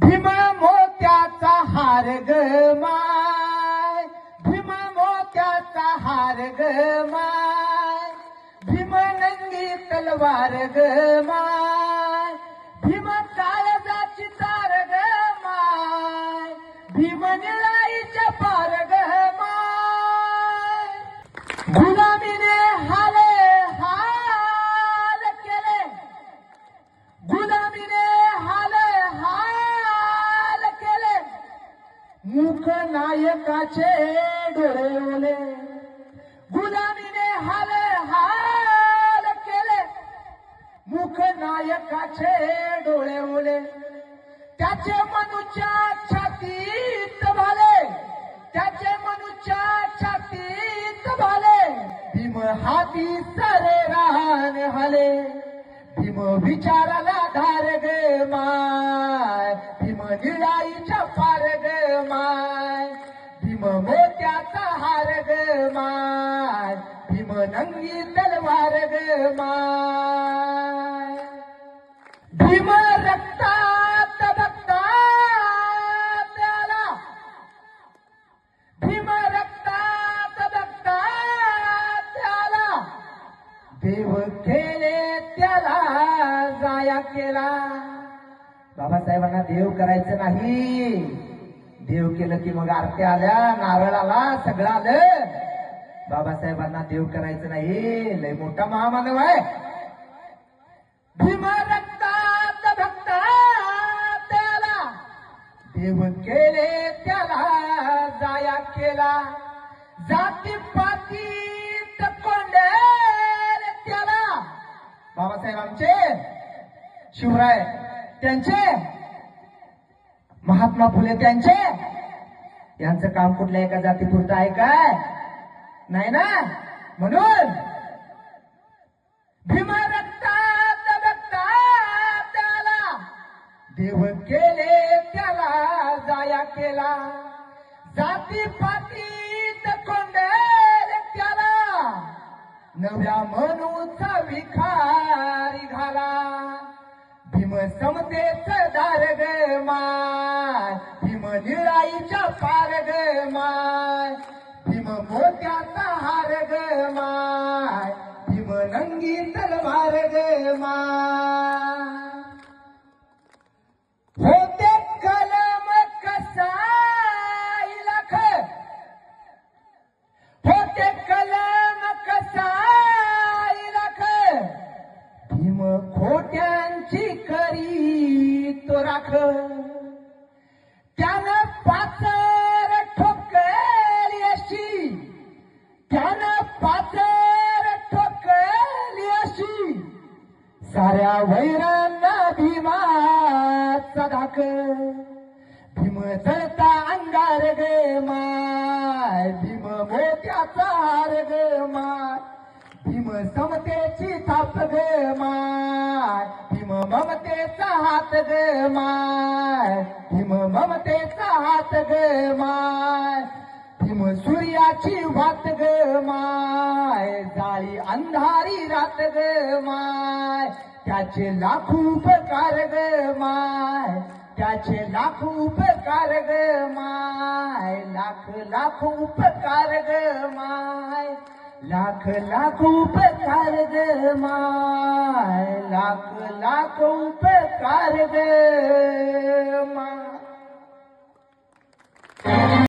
भीम मोत्याचा हार ग माय. भीम मोत्याचा हार ग माय. भीम नंगी तलवार ग माय. भीम काळजाची तार ग माय. भीम निळा मुख नायकाचे डोळे ओले गुलामीने हाल हाल केले. मुख नायकाचे डोळे ओले त्याचे मनुच्या छातीत भाले. त्याचे मनुच्या छातीत भाले. भीम हाती सारे राहण हाले. भीम विचाराला धार ग माय. भीम निळाईच्या पार ग माय. भीम मोत्याचा हार ग माय. भीम नंगी तलवार ग माय. भीम रक्तात बघतात त्याला. भीम रक्तात बघतात त्याला. देव केले त्याग केला. बाबासाहेबांना देव करायचं नाही. देव केलं की मग आरती आल्या नारळ आला सगळं आलं. बाबासाहेबांना देव करायचं नाही. लय मोठा महामानव आहे. भीम रक्तात भक्तात त्याला. देव केले त्याला जाया केला. जाती पाती कोंडेल त्याला. बाबासाहेब आमचे शिवराय त्यांचे? महात्मा फुले त्यांचे? यांचं काम कुठल्या एका जातीपुरतं आहे काय? नाही ना? म्हणून भीमा रक्तात बघतात त्याला. देव केले त्याला जाया केला. जाती पातीत कोंड त्याला. नव्या मनूचा विखा समतेच दार ग माय. भीम पार ग माय. भीम मोत्याचा हार ग माय. भीम नंगी तलवार ग माय. खोट्यांची करी तो राख. त्यानं पाचर ठोकली अशी. त्यानं पाचर ठोकली अशी. साऱ्या वैरांना भीमाचा धाक. भीम जळता अंगार ग माय. भीम मोत्याचा हार गे माय. भीम समतेची थाप ग माय. भीम ममतेचा हात ग माय. भीम ममतेचा हात ग माय. भीम सूर्याची वात ग माय. जाळी अंधारी रात ग माय. त्याचे लाखो उपकार ग माय. त्याचे लाखो उपकार ग माय. लाख लाख उपकार ग माय. लाख लाख उपकार ग माय लाख लाख उपकार ग